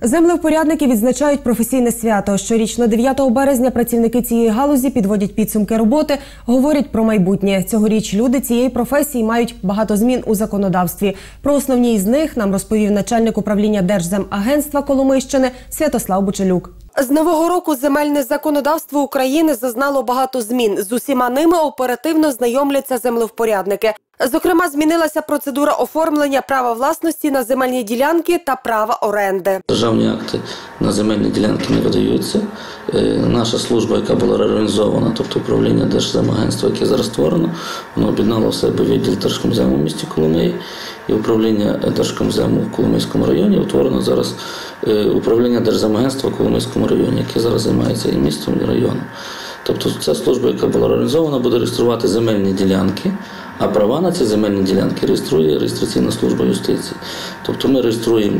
Землевпорядники відзначають професійне свято. Щорічно 9 березня працівники цієї галузі підводять підсумки роботи, говорять про майбутнє. Цьогоріч люди цієї професії мають багато змін у законодавстві. Про основні із них нам розповів начальник управління Держземагентства Коломийщини Святослав Бучелюк. З нового року земельне законодавство України зазнало багато змін. З усіма ними оперативно знайомляться землевпорядники. Зокрема, змінилася процедура оформлення права власності на земельні ділянки та права оренди. Державні акти на земельні ділянки не видаються. Е, Наша служба, яка була реорганізована, тобто управління Держземагентства, яке зараз створено, воно об'єднало в себе відділ Держкомзему в місті Коломиї і управління Держкомзему в Коломийському районі. Утворено зараз е, управління Держземагентства в Коломийському районі, яке зараз займається і містом, і районом. Тобто ця служба, яка була реорганізована, буде реєструвати земельні ділянки, а права на ці земельні ділянки реєструє реєстраційна служба юстиції. Тобто ми реєструємо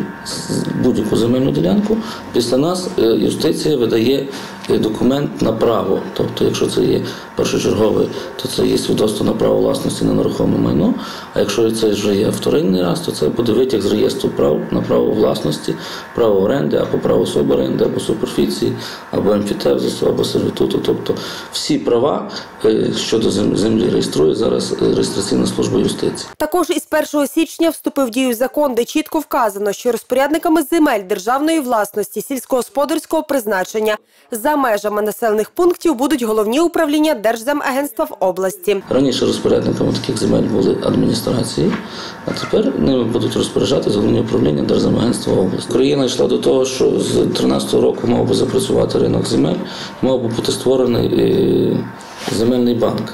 будь-яку земельну ділянку. Після нас е, юстиція видає е, документ на право. Тобто, якщо це є першочерговий, то це є свідоцтво на право власності на нерухоме майно. А якщо це вже є вторинний раз, то це буде витяг з реєстру прав на право власності, право оренди або право суborенди, або суперфіції, або емфітевзису, або сервітуту. Тобто всі права е, щодо зем- землі реєструє зараз е, реєстраційна служба юстиції. Також із 1 січня вступив в дію закон, де чітко вказано, що розпорядниками земель державної власності сільськогосподарського призначення за межами населених пунктів будуть головні управління Держземагентства в області. Раніше розпорядниками таких земель були адміністрації, а тепер ними будуть розпоряджати головні управління Держземагентства області. Україна йшла до того, що з 2013 року мав би запрацювати ринок земель, мав би бути створений е, земельний банк.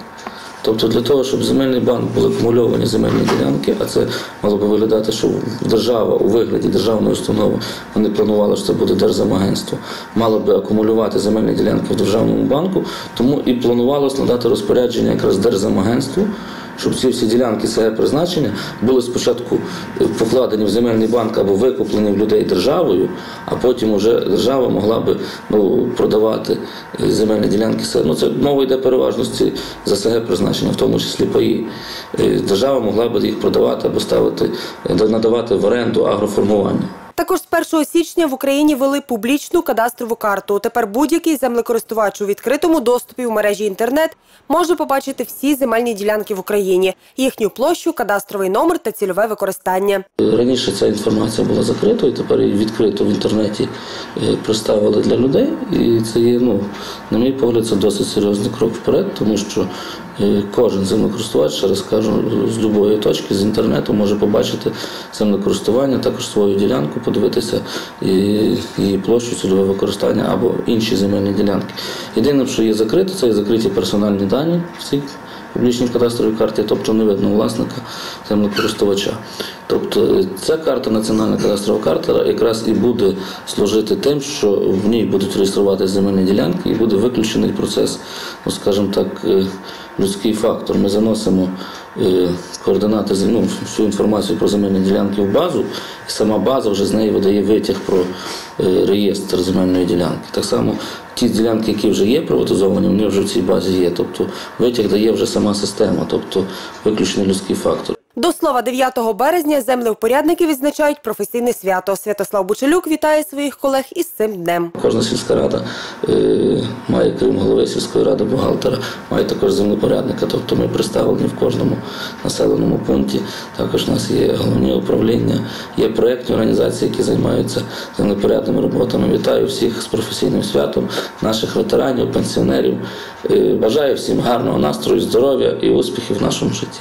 Тобто для того, щоб земельний банк були акумульовані земельні ділянки, а це мало би виглядати, що держава у вигляді державної установи вони планували, що це буде держземагентство, мало би акумулювати земельні ділянки в державному банку, тому і планувалось надати розпорядження якраз держземагентству, щоб ці всі ділянки СГ призначення були спочатку покладені в земельний банк або викуплені в людей державою, а потім вже держава могла би ну, продавати е, земельні ділянки. Ну, це мова йде переважності за СГ призначення, в тому числі паї. Е, Держава могла би їх продавати або ставити, е, надавати в оренду агроформування. Також з 1 січня в Україні вели публічну кадастрову карту. Тепер будь-який землекористувач у відкритому доступі в мережі інтернет може побачити всі земельні ділянки в Україні, їхню площу, кадастровий номер та цільове використання. Раніше ця інформація була закритою, тепер її відкрито в інтернеті е, представили для людей. І це є, ну, на мій погляд, це досить серйозний крок вперед, тому що кожен землекористувач, ще раз кажу, з будь-якої точки з інтернету може побачити землекористування, також свою ділянку, подивитися її площу, цільове використання або інші земельні ділянки. Єдине, що є закрито, це є закриті персональні дані всіх публічній кадастровій карті, тобто не видно власника землекористувача. Тобто е, ця карта, національна кадастрова карта, якраз і буде служити тим, що в ній будуть реєструвати земельні ділянки і буде виключений процес, ну скажімо так, е, людський фактор. Ми заносимо е, координати, ну, всю інформацію про земельні ділянки в базу, і сама база вже з неї видає витяг про е, реєстр земельної ділянки. Так само ті ділянки, які вже є приватизовані, вони вже в цій базі є. Тобто витяг дає вже сама система, тобто виключно людський фактор. До слова, 9 березня землевпорядники відзначають професійне свято. Святослав Бучелюк вітає своїх колег із цим днем. Кожна сільська рада е, має, крім голови сільської ради, бухгалтера, має також землепорядника. Тобто ми представлені в кожному населеному пункті. Також у нас є головні управління, є проєктні організації, які займаються землепорядними роботами. Вітаю всіх з професійним святом, наших ветеранів, пенсіонерів. Е, бажаю всім гарного настрою, здоров'я і успіхів в нашому житті.